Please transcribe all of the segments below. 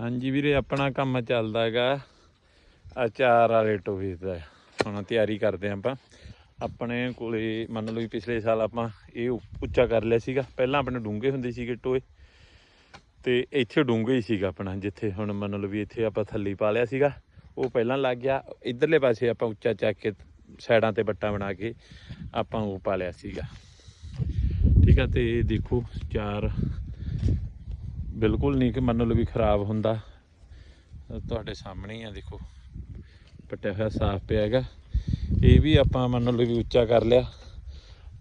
ਹਾਂਜੀ ਵੀਰੇ, ਆਪਣਾ ਕੰਮ ਚੱਲਦਾ ਹੈਗਾ। ਅਚਾਰ ਵਾਲੇ ਟੋਏ ਦਾ। ਹੁਣ ਤਿਆਰੀ ਕਰਦੇ ਹਾਂ ਆਪਾਂ। ਆਪਣੇ ਕੋਲੇ ਮੰਨ ਲਓ ਵੀ ਪਿਛਲੇ ਸਾਲ ਆਪਾਂ ਇਹ ਉੱਚਾ ਕਰ ਲਿਆ ਸੀਗਾ। ਪਹਿਲਾਂ ਆਪਣੇ ਡੂੰਘੇ ਹੁੰਦੇ ਸੀਗੇ ਟੋਏ। ਤੇ ਇੱਥੇ ਡੂੰਘੇ ਹੀ ਸੀਗਾ ਆਪਣਾ, ਜਿੱਥੇ ਹੁਣ ਮੰਨ ਲਓ ਵੀ ਇੱਥੇ ਆਪਾਂ ਥੱਲੀ ਪਾ ਲਿਆ ਸੀਗਾ। ਉਹ ਪਹਿਲਾਂ ਲੱਗ ਗਿਆ। ਇਧਰਲੇ ਪਾਸੇ ਆਪਾਂ ਉੱਚਾ ਚੱਕ ਕੇ ਸਾਈਡਾਂ ਤੇ ਬੱਟਾ ਬਣਾ ਕੇ ਆਪਾਂ ਉਹ ਪਾ ਲਿਆ ਸੀਗਾ। ਠੀਕ ਆ, ਤੇ ਦੇਖੋ, ਚਾਰ ਬਿਲਕੁਲ ਨਹੀਂ ਕਿ ਮੰਨ ਲਓ ਵੀ ਖਰਾਬ ਹੁੰਦਾ। ਤੁਹਾਡੇ ਸਾਹਮਣੇ ਹੀ ਆ, ਦੇਖੋ। ਪਟਿਆ ਹੋਇਆ, ਸਾਫ਼ ਪਿਆ ਹੈਗਾ। ਇਹ ਵੀ ਆਪਾਂ ਮੰਨ ਲਓ ਵੀ ਉੱਚਾ ਕਰ ਲਿਆ।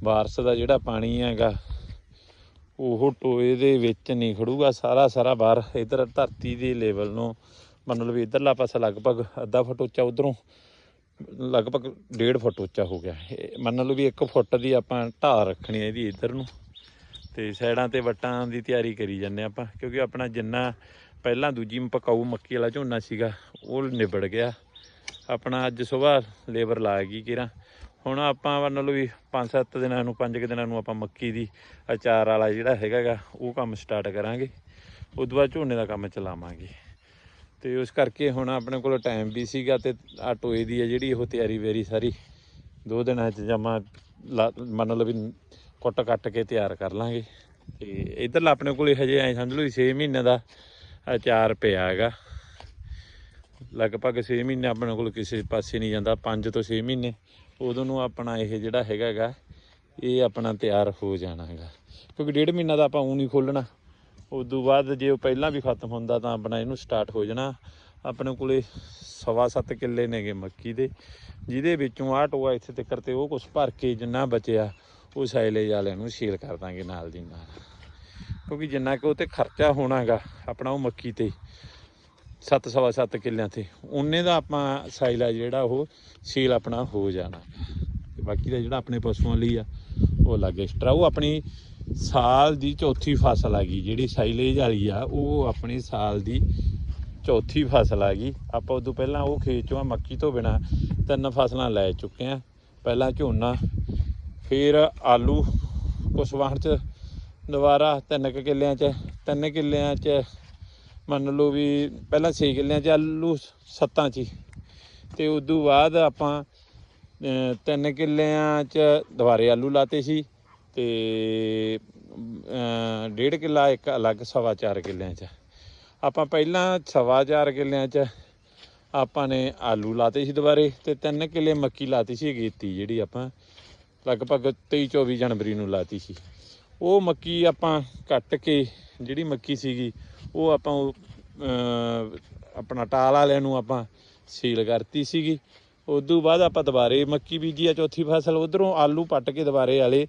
ਬਾਰਸ ਦਾ ਜਿਹੜਾ ਪਾਣੀ ਹੈਗਾ, ਉਹ ਟੋਏ ਦੇ ਵਿੱਚ ਨਹੀਂ ਖੜੂਗਾ। ਸਾਰਾ ਸਾਰਾ ਬਾਹਰ, ਇਧਰ ਧਰਤੀ ਦੇ ਲੈਵਲ ਨੂੰ ਮੰਨ ਲਓ ਵੀ ਇਧਰਲਾ ਪਾਸਾ ਲਗਭਗ ਅੱਧਾ ਫੁੱਟ ਉੱਚਾ, ਉਧਰੋਂ ਲਗਭਗ 1.5 ਫੁੱਟ ਉੱਚਾ ਹੋ ਗਿਆ। ਇਹ ਮੰਨ ਲਓ ਵੀ 1 ਫੁੱਟ ਦੀ ਆਪਾਂ ਢਾਲ ਰੱਖਣੀ ਹੈ ਇਹਦੀ ਇਧਰ ਨੂੰ। ਤੇ ਸਾਈਡਾਂ ਤੇ ਵੱਟਾਂ ਦੀ ਤਿਆਰੀ ਕਰੀ ਜਾਂਦੇ ਆਪਾਂ, ਕਿਉਂਕਿ ਆਪਣਾ ਜਿੰਨਾ ਪਹਿਲਾਂ ਦੂਜੀ ਪਕਾਊ ਮੱਕੀ ਵਾਲਾ ਝੋਨਾ ਸੀਗਾ, ਉਹ ਨਿਬੜ ਗਿਆ। ਆਪਣਾ ਅੱਜ ਸਵੇਰ ਲੇਬਰ ਲਾ ਗਈ ਕਿਰਾ। ਹੁਣ ਆਪਾਂ ਮੰਨ ਲਓ ਵੀ 5-7 ਦਿਨਾਂ ਨੂੰ 5 ਦਿਨਾਂ ਨੂੰ ਆਪਾਂ ਮੱਕੀ ਦੀ ਅਚਾਰ ਵਾਲਾ ਜਿਹੜਾ ਹੈਗਾਗਾ, ਉਹ ਕੰਮ ਸਟਾਰਟ ਕਰਾਂਗੇ। ਉਸ ਤੋਂ ਬਾਅਦ ਝੋਨੇ ਦਾ ਕੰਮ ਚਲਾਵਾਂਗੇ। ਤੇ ਉਸ ਕਰਕੇ ਹੁਣ ਆਪਣੇ ਕੋਲ ਟਾਈਮ ਵੀ ਸੀਗਾ ਤੇ ਆ ਟੋਏ ਦੀ ਹੈ ਜਿਹੜੀ ਉਹ ਤਿਆਰੀ ਵੇਰੀ ਸਾਰੀ। ਦੋ ਦਿਨਾਂ ਚ ਜਮਾ ਮੰਨ ਲਓ ਵੀ ਕੁੱਟ ਕੱਟ ਕੇ ਤਿਆਰ ਕਰ ਲਾਂਗੇ। ਤੇ ਇਧਰਲਾ ਆਪਣੇ ਕੋਲੇ ਹਜੇ ਐ ਸਮਝ ਲਓ 6 ਮਹੀਨੇ ਦਾ ਅਚਾਰ ਪਿਆ ਹੈਗਾ। ਲਗਭਗ 6 ਮਹੀਨੇ ਆਪਣੇ ਕੋਲ ਕਿਸੇ ਪਾਸੇ ਨਹੀਂ ਜਾਂਦਾ 5 ਤੋਂ 6 ਮਹੀਨੇ। ਉਦੋਂ ਨੂੰ ਆਪਣਾ ਇਹ ਜਿਹੜਾ ਹੈਗਾ ਹੈਗਾ ਇਹ ਆਪਣਾ ਤਿਆਰ ਹੋ ਜਾਣਾ ਹੈਗਾ। ਕਿਉਂਕਿ ਡੇਢ ਮਹੀਨਾ ਦਾ ਆਪਾਂ ਊਂ ਨਹੀਂ ਖੋਲਣਾ ਉਸ ਤੋਂ ਬਾਅਦ ਜੇ ਉਹ ਪਹਿਲਾਂ ਵੀ ਖਤਮ ਹੁੰਦਾ ਤਾਂ ਆਪਣਾ ਇਹਨੂੰ ਸਟਾਰਟ ਹੋ ਜਾਣਾ। ਆਪਣੇ ਕੋਲੇ ਸਵਾ ਸੱਤ ਕਿੱਲੇ ਨੇਗੇ ਮੱਕੀ ਦੇ, ਜਿਹਦੇ ਵਿੱਚੋਂ ਆਹ ਟੋਆ ਇੱਥੇ ਤੱਕ ਤੇ ਉਹ ਕੁਛ ਭਰ ਕੇ ਜਿੰਨਾ ਬਚਿਆ, ਉਹ ਸਾਇਲੇਜ ਵਾਲਿਆਂ ਨੂੰ ਸੇਲ ਕਰ ਦਾਂਗੇ ਨਾਲ ਦੀ ਨਾਲ। ਕਿਉਂਕਿ ਜਿੰਨਾ ਕਿ ਉਹ ਤੇ ਖਰਚਾ ਹੋਣਾਗਾ ਆਪਣਾ ਉਹ ਮੱਕੀ ਤੇ, ਸੱਤ ਸਵਾ ਸੱਤ ਕਿੱਲਿਆਂ ਤੇ, ਉਹਨੇ ਦਾ ਆਪਾਂ ਸਾਈਲੇਜ ਜਿਹੜਾ ਉਹ ਸੇਲ ਆਪਣਾ ਹੋ ਜਾਣਾ। ਤੇ ਬਾਕੀ ਦਾ ਜਿਹੜਾ ਆਪਣੇ ਪਸ਼ੂਆਂ ਲਈ ਆ, ਉਹ ਅਲੱਗ ਐਕਸਟਰਾ ਉਹ ਆਪਣੀ ਸਾਲ ਦੀ ਚੌਥੀ ਫਸਲ ਆ ਗਈ, ਜਿਹੜੀ ਸਾਈਲੇਜ ਵਾਲੀ ਆ, ਉਹ ਆਪਣੀ ਸਾਲ ਦੀ ਚੌਥੀ ਫਸਲ ਆ ਗਈ। ਆਪਾਂ ਉਦੋਂ ਪਹਿਲਾਂ ਉਹ ਖੇਤ ਚੋਂ ਮੱਕੀ ਤੋਂ ਬਿਨਾ ਤਿੰਨ ਫਸਲਾਂ ਲੈ ਚੁੱਕੇ ਆ। ਪਹਿਲਾਂ ਝੋਨਾ, ਫਿਰ ਆਲੂ ਕੁਛ ਵਾਹਣ ਚ ਦੁਬਾਰਾ ਤਿੰਨ ਕੁ ਕਿੱਲਿਆਂ ਚ, ਤਿੰਨ ਕਿੱਲਿਆਂ ਚ ਮੰਨ ਲਓ ਵੀ ਪਹਿਲਾਂ 6 ਕਿੱਲਿਆਂ ਚ ਆਲੂ ਸੱਤਾਂ ਚ ਹੀ। ਤੇ ਉਦੋਂ ਬਾਅਦ ਆਪਾਂ ਤਿੰਨ ਕਿੱਲਿਆਂ ਚ ਦੁਬਾਰੇ ਆਲੂ ਲਾਤੇ ਸੀ ਤੇ ਡੇਢ ਕਿੱਲਾ ਇੱਕ ਅਲੱਗ ਸਵਾ ਚਾਰ ਕਿੱਲਿਆਂ ਚ। ਆਪਾਂ ਪਹਿਲਾਂ ਸਵਾ ਚਾਰ ਕਿੱਲਿਆਂ ਚ ਆਪਾਂ ਨੇ ਆਲੂ ਲਾਤੇ ਸੀ ਦੁਬਾਰੇ ਤੇ ਤਿੰਨ ਕਿੱਲੇ ਮੱਕੀ ਲਾਤੀ ਸੀ ਗੀਤੀ ਜਿਹੜੀ ਆਪਾਂ ਲਗਭਗ 23 24 ਜਨਵਰੀ ਨੂੰ ਲਾਤੀ ਸੀ। ਉਹ ਮੱਕੀ ਆਪਾਂ ਕੱਟ ਕੇ ਜਿਹੜੀ ਮੱਕੀ ਸੀਗੀ ਉਹ ਆਪਾਂ ਉਹ, ਆਪਣਾ ਟਾਲ ਵਾਲਿਆਂ ਨੂੰ ਆਪਾਂ ਸੀਲ ਕਰਤੀ ਸੀਗੀ। ਉਦੋਂ ਬਾਅਦ ਆਪਾਂ ਦੁਬਾਰੇ ਮੱਕੀ ਬੀਜੀ ਆ ਚੌਥੀ ਫਸਲ ਉਧਰੋਂ ਆਲੂ ਪੱਟ ਕੇ ਦੁਬਾਰੇ ਵਾਲੇ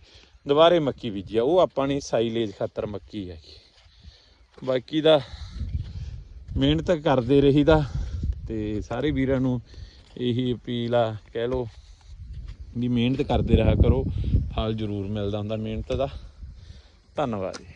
ਦੁਬਾਰੇ ਮੱਕੀ ਬੀਜੀ ਆ। ਉਹ ਆਪਾਂ ਨੇ ਸਾਈਲੇਜ ਖਾਤਰ ਮੱਕੀ ਹੈਗੀ। ਬਾਕੀ ਦਾ ਮਿਹਨਤ ਕਰਦੇ ਰਹੀਦਾ ਤੇ ਸਾਰੇ ਵੀਰਾਂ ਨੂੰ ਇਹੀ ਅਪੀਲ ਆ, ਕਹਿ ਲੋ ਵੀ ਮਿਹਨਤ ਕਰਦੇ ਰਹਾ ਕਰੋ, ਫਲ ਜ਼ਰੂਰ ਮਿਲਦਾ ਹੁੰਦਾ ਮਿਹਨਤ ਦਾ। ਧੰਨਵਾਦ ਜੀ।